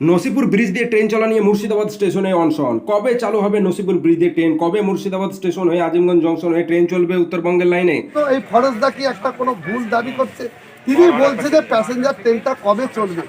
Nasipur bridge দিয়ে train চলা নিয়ে মুর্শিদাবাদ স্টেশনে অনশন। কবে চালু হবে নসিপুর ব্রিজ দিয়ে ট্রেন? কবে মুর্শিদাবাদ স্টেশন হয়ে আজিমগঞ্জ জংশন হয়ে ট্রেন চলবে উত্তরবঙ্গের লাইনে? তো এই ফরজদা কি একটা কোনো ভুল দাবি করছে? তিনি বলছে যে প্যাসেঞ্জার ট্রেনটা কবে চলবে?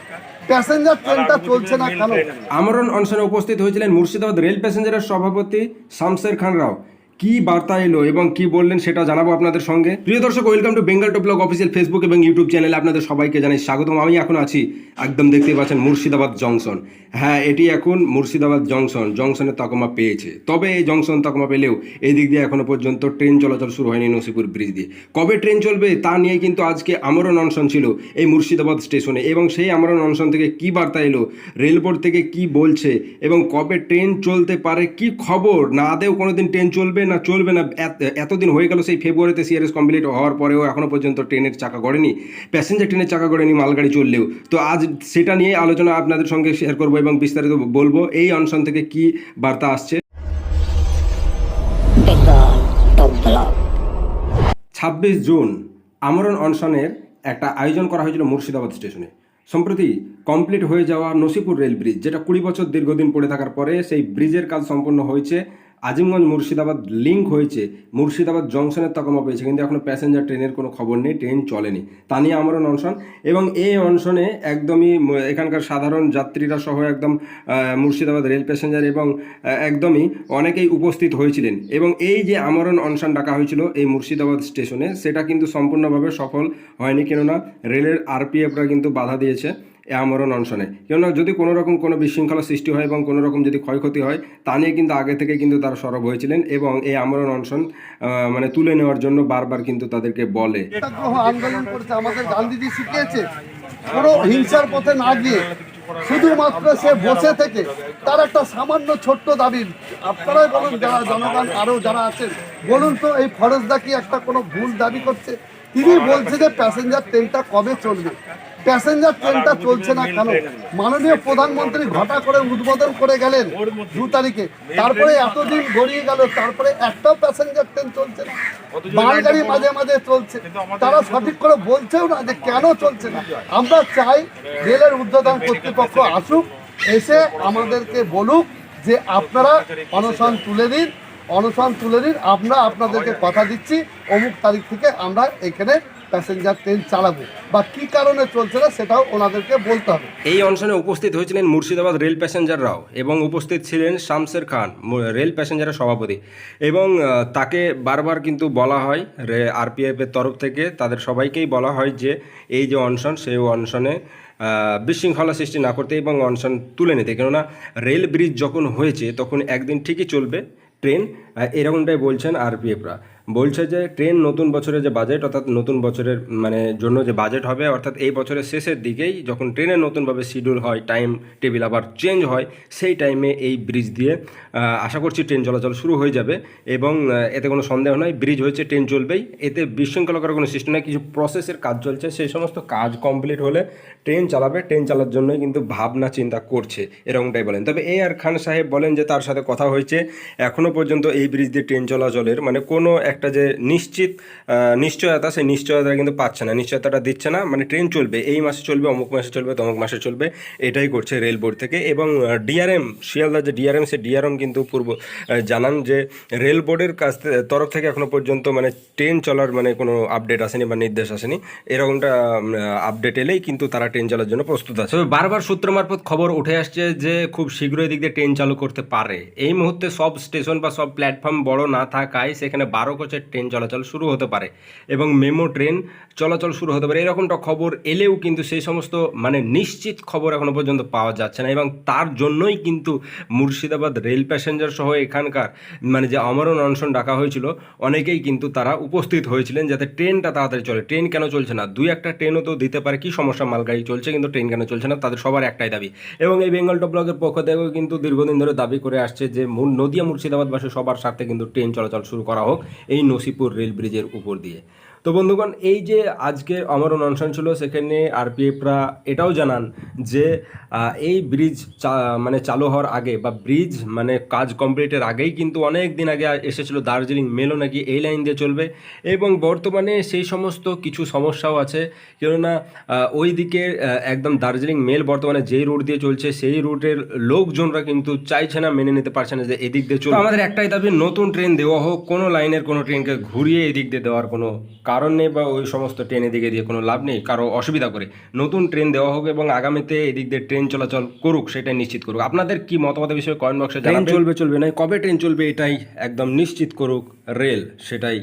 প্যাসেঞ্জার ট্রেনটা চলছে না কেন? আমরণ অনশনে উপস্থিত হয়েছিলেন মুর্শিদাবাদ রেল প্যাসেঞ্জারের সভাপতি শামসের খান রাও। কি বার্তা এলো এবং কি বললেন সেটা জানাব আপনাদের সঙ্গে। প্রিয় দর্শক welcome to Bengal top blog official Facebook এবং ইউটিউব চ্যানেলে আপনাদের সবাইকে জানাই স্বাগতম। আমি এখন আছি একদম দেখতেই পাচ্ছেন মুর্শিদাবাদ জংশন। হ্যাঁ এটি এখন মুর্শিদাবাদ জংশন। জংশনের তকমা পেয়েছে। তবে এই জংশন তকমা পেলেও এই দিক দিয়ে এখনও পর্যন্ত ট্রেন চলাচল শুরু হয়নি নসিপুর ব্রিজ দিয়ে। কবে ট্রেন চলবে তা নিয়ে কিন্তু আজকে আমরণ অনশন ছিল এই মুর্শিদাবাদ স্টেশনে এবং সেই আমরণ অনশন থেকে কি বার্তা এলো রেলবোর্ড থেকে কি বলছে এবং কবে ট্রেন চলতে পারে, কি খবর? না আদেও কোনোদিন ট্রেন চলবে না, চলবে না এতদিন হয়ে গেল সেই ফেব্রুয়ারিতে সিআরএস কমপ্লিট হওয়ার পরেও এখনও পর্যন্ত ট্রেনের চাকা গড়েনি প্যাসেঞ্জার ট্রেনের চাকা গড়েনি, মালগাড়ি চললেও তো আজ সেটা নিয়ে আলোচনা আপনাদের সঙ্গে শেয়ার করব এবং বিস্তারিত বলব, এই অনশন থেকে কি বার্তা আসছে. ছাব্বিশ জুন, আমরণ অনশনের একটা আয়োজন করা হয়েছিল মুর্শিদাবাদ স্টেশনে সম্প্রতি কমপ্লিট হয়ে যাওয়া নসিপুর রেল ব্রিজ যেটা কুড়ি বছর দীর্ঘদিন পড়ে থাকার পরে সেই ব্রিজের কাজ সম্পন্ন হয়েছে আজিমগঞ্জ মুর্শিদাবাদ লিঙ্ক হয়েছে। মুর্শিদাবাদ জংশনের তকমা পেয়েছে, কিন্তু এখনও প্যাসেঞ্জার ট্রেনের কোনো খবর নেই ট্রেন চলেনি। তা নিয়ে আমরণ অনশন এবং এই অনশনে একদমই এখানকার সাধারণ যাত্রীরা সহ একদম মুর্শিদাবাদ রেল প্যাসেঞ্জার এবং একদমই অনেকেই উপস্থিত হয়েছিলেন। এবং এই যে আমরণ অনশন ডাকা হয়েছিল এই মুর্শিদাবাদ স্টেশনে, সেটা কিন্তু সম্পূর্ণভাবে সফল হয়নি, কেননা রেলের আরপিএফরা কিন্তু বাধা দিয়েছে। এই আমরণ অনশনে কেননা যদি কোনো রকম কোনো বিশৃঙ্খলা সৃষ্টি হয় এবং কোনো রকম যদি ক্ষয়ক্ষতি হয়, তা নিয়ে কিন্তু আগে থেকে কিন্তু তারা সরব হয়েছিলেন এবং এই আমরণ অনশন মানে তুলে নেওয়ার জন্য বারবার কিন্তু তাদেরকে বলে। আন্দোলন করেছে, আমাদের গান্ধীজি শিখিয়েছে, কোনো হিংসার পথে না গিয়ে শুধুমাত্র সে বসে থেকে তার একটা সামান্য ছোট্ট দাবি, আপনারাই বলুন যারা জনগণ, আরও যারা আছেন, বলুন তো এই ফরজদা কি একটা কোনো ভুল দাবি করছে? তিনি বলছে যে প্যাসেঞ্জার ট্রেনটা কবে চলবে? প্যাসেঞ্জার ট্রেনটা চলছে না কেন? মাননীয় প্রধানমন্ত্রী ঘটা করে উদ্বোধন করে গেলেন দু তারিখে। তারপরে এতদিন গড়িয়ে গেল তারপরে একটাও প্যাসেঞ্জার ট্রেন চলছে না। মালগাড়ি মাঝে মাঝে চলছে। তারা সঠিক করে বলছেও না যে কেন চলছে না। আমরা চাই রেলের উদ্বোধন কর্তৃপক্ষ আসুক এসে আমাদেরকে বলুক যে আপনারা অনশন তুলে দিন অনশন তুলে দিন। আমরা আপনাদেরকে কথা দিচ্ছি। অমুক তারিখ থেকে আমরা এখানে প্যাসেঞ্জার ট্রেন চালাবো। বা কি কারণে চলছে না সেটাও ওনাদেরকে বলতে হবে। এই অনশনে উপস্থিত হয়েছিলেন মুর্শিদাবাদ রেল প্যাসেঞ্জাররাও এবং উপস্থিত ছিলেন শামসের খান রেল প্যাসেঞ্জারের সভাপতি। এবং তাকে বারবার কিন্তু বলা হয়, রে, আরপিএফ এর তরফ থেকে তাদের সবাইকেই বলা হয় যে, এই যে অনশন, সেই অনশনে বিশৃঙ্খলা সৃষ্টি না করতে এবং অনশন তুলে নিতে। কেননা, রেল ব্রিজ যখন হয়েছে, তখন একদিন ঠিকই চলবে ট্রেন এরকমটাই বলছেন আরপিএফরা। বলছে যে ট্রেন নতুন বছরের যে বাজেট অর্থাৎ নতুন বছরের মানে জন্য যে বাজেট হবে, অর্থাৎ এই বছরের শেষের দিকেই যখন ট্রেনের নতুনভাবে শিডিউল হয় টাইম টেবিল আবার চেঞ্জ হয়, সেই টাইমে এই ব্রিজ দিয়ে আশা করছি ট্রেন চলাচল শুরু হয়ে যাবে এবং এতে কোনো সন্দেহ নয় ব্রিজ হয়েছে, ট্রেন চলবেই। এতে বিশৃঙ্খলা করার কোনো সিস্টেম নয় কিছু প্রসেসের কাজ চলছে, সেই সমস্ত কাজ কমপ্লিট হলে ট্রেন চালাবে, ট্রেন চালার জন্যই কিন্তু ভাবনা, চিন্তা করছে, এরকমটাই বলেন। তবে এ আর খান সাহেব বলেন যে তার সাথে কথা হয়েছে এখনও পর্যন্ত এই ব্রিজ দিয়ে ট্রেন চলাচলের মানে কোনো একটা যে নিশ্চিত নিশ্চয়তা, সেই নিশ্চয়তা কিন্তু পাচ্ছে না। নিশ্চয়তাটা দিচ্ছে না মানে ট্রেন চলবে, এই মাসে চলবে, অমুক মাসে চলবে, তমুক মাসে চলবে, এটাই করছে রেল বোর্ড থেকে। এবং ডিআরএম, শিয়ালদা যে ডিআরএম সে ডিআরএম কিন্তু পূর্ব জানান যে রেল বোর্ডের কাছ তরফ থেকে এখনও পর্যন্ত মানে ট্রেন চলার মানে কোনো আপডেট আসেনি বা নির্দেশ আসেনি। এরকমটা আপডেট এলেই কিন্তু তারা ট্রেন চলার জন্য প্রস্তুত আছে। বারবার সূত্র মারফত খবর উঠে আসছে যে খুব শীঘ্রই দিক দিয়ে ট্রেন চালু করতে পারে। এই মুহূর্তে সব স্টেশন বা সব প্ল্যাটফর্ম বড় না থাকায় সেখানে বারো কোচের ট্রেন চলাচল শুরু হতে পারে এবং মেমো ট্রেন চলাচল শুরু হতে পারে। এরকমটা খবর এলেও কিন্তু সেই সমস্ত মানে নিশ্চিত খবর এখনও পর্যন্ত পাওয়া যাচ্ছে না এবং তার জন্যই কিন্তু মুর্শিদাবাদ রেল প্যাসেঞ্জার সহ এখানকার মানে যে আমরণ অনশন ডাকা হয়েছিল, অনেকেই কিন্তু তারা উপস্থিত হয়েছিলেন যাতে ট্রেনটা তাড়াতাড়ি চলে। ট্রেন কেন চলছে না? দুই একটা ট্রেনও তো দিতে পারে, কি সমস্যা? মালগাড়ি চলছে কিন্তু ট্রেন কেন চলছে না? তাদের সবার একটাই দাবি। এবং এই বেঙ্গল টপ ব্লগের পক্ষ থেকেও কিন্তু দীর্ঘদিন ধরে দাবি করে আসছে যে নদিয়া মুর্শিদাবাদবাসী সবার স্বার্থে কিন্তু ট্রেন চলাচল শুরু করা হোক। এই নসিপুর রেল ব্রিজের উপর দিয়ে। তো বন্ধুগণ এই যে আজকে আমরণ অনশন ছিল সেখানে আরপিএফরা এটাও জানান যে এই ব্রিজ চা- মানে চালু হওয়ার আগে বা ব্রিজ মানে কাজ কমপ্লিটের আগেই কিন্তু অনেক দিন আগে এসেছিল দার্জিলিং মেলও নাকি এই লাইন দিয়ে চলবে এবং বর্তমানে সেই সমস্ত কিছু সমস্যাও আছে। কেননা ওই দিকে একদম দার্জিলিং মেল বর্তমানে যেই রুট দিয়ে চলছে সেই রুটের লোকজনরা কিন্তু চাইছে না মেনে নিতে পারছে না যে এদিক দিয়ে চলবে আমাদের একটাই দাবি নতুন ট্রেন দেওয়া হোক কোনো লাইনের কোনো ট্রেনকে ঘুরিয়ে এদিক দিয়ে দেওয়ার কোনো কারণ নেই বা ওই সমস্ত ট্রেন এদিকে দিয়ে কোনো লাভ নেই কারও অসুবিধা করে। নতুন ট্রেন দেওয়া হোক এবং আগামীতে এদিক দিয়ে ট্রেন চলাচল করুক সেটাই নিশ্চিত করুক। আপনাদের কি মতামত বিষয়ে কয়েন বক্সে ট্রেন চলবে চলবে। না কবে ট্রেন চলবে এটাই একদম নিশ্চিত করুক রেল সেটাই